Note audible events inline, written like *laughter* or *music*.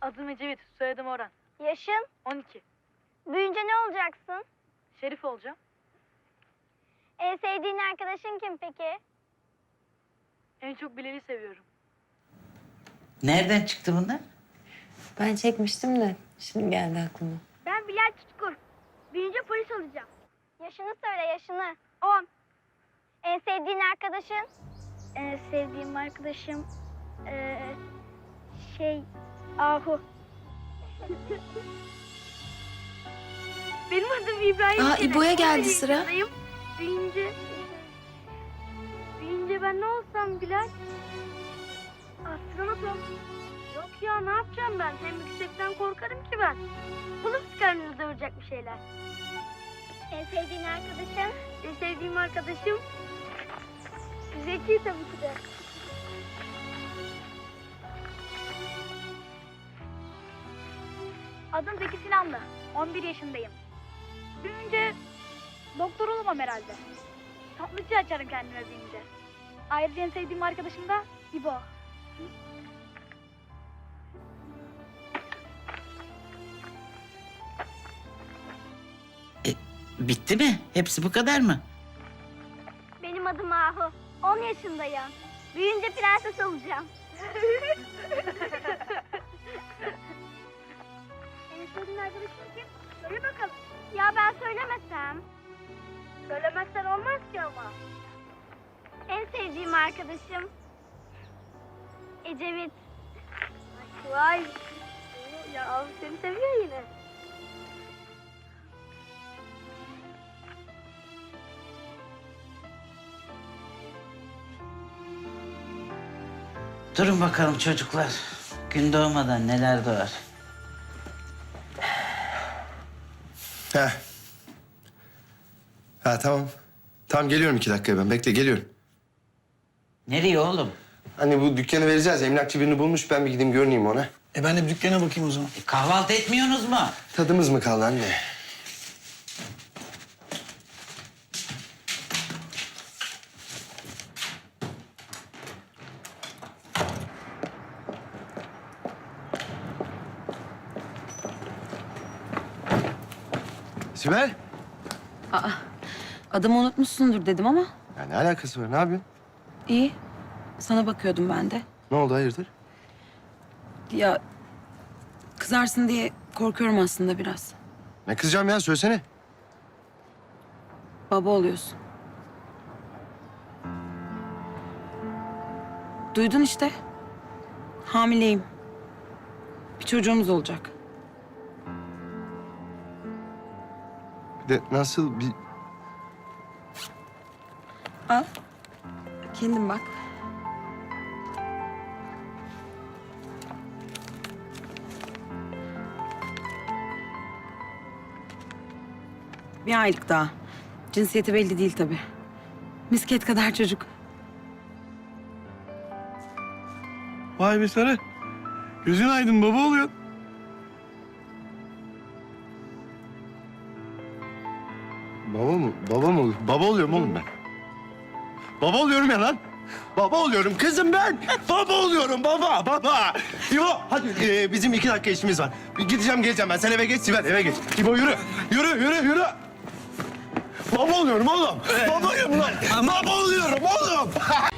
Adım Ecevit, soyadım Orhan. Yaşın? 12. Büyünce ne olacaksın? Şerif olacağım. En sevdiğin arkadaşın kim peki? En çok Bilal'i seviyorum. Nereden çıktı bunlar? Ben çekmiştim de şimdi geldi aklıma. Ben Bilal Tutkun. Büyünce polis olacağım. Yaşını söyle yaşını. 10. En sevdiğin arkadaşın? En sevdiğim arkadaşım ee, şey Ahu. Benim adım İbrahim. Aa. İbo'ya geldi 11 sıra. yaşındayım. Büyünce... Büyünce ben ne olsam Bilal? Astronotum. Yok ya ne yapacağım ben? Hem yüksekten korkarım ki ben. Bulup çıkarınızı doğuracak bir şeyler. En sevdiğin arkadaşın? En sevdiğim arkadaşım Zeki tabii ki de. Adım Zeki Sinanlı. 11 yaşındayım. Büyünce doktor olamam herhalde. Tatlıcı açarım kendime büyünce. Ayrıca en sevdiğim arkadaşım da İbo. Bitti mi? Hepsi bu kadar mı? Benim adım Ahu. 10 yaşındayım. Büyüyünce prenses olacağım. *laughs* En sevdiğin arkadaşın kim? Söyle bakalım. Ya ben söylemesem? Söylemezsen olmaz ki ama. En sevdiğim arkadaşım Ecevit. Vay. Ya abi seni seviyor yine. Durun bakalım çocuklar. Gün doğmadan neler doğar. Heh. Ha tamam. Tamam geliyorum iki dakikaya ben. Bekle geliyorum. Nereye oğlum? Hani bu dükkanı vereceğiz. Emlakçı birini bulmuş. Ben bir gideyim görüneyim ona. E ben de bir dükkana bakayım o zaman. E, kahvaltı etmiyorsunuz mu? Tadımız mı kaldı anne? Sibel. Adımı unutmuşsundur dedim ama Ya ne alakası var? Ne yapıyorsun? iyi. Sana bakıyordum ben de. Ne oldu hayırdır? Ya kızarsın diye korkuyorum aslında biraz. Ne kızacağım ya? Söylesene. Baba oluyorsun. Duydun işte. Hamileyim. Bir çocuğumuz olacak. De nasıl bir... Al. Kendin bak. Bir aylık daha. Cinsiyeti belli değil tabii. Misket kadar çocuk. Vay be Sarı. Gözün aydın baba oluyor. Baba mı? Baba mı? Baba oluyorum oğlum ben. Baba oluyorum ya lan. Baba oluyorum kızım ben. baba oluyorum baba baba. İbo hadi ee, bizim iki dakika işimiz var. Bir Gideceğim geleceğim ben. Sen eve geç Sibel eve geç. İbo yürü. Yürü yürü yürü. Baba oluyorum oğlum. Babayım lan. Baba oluyorum oğlum. *laughs*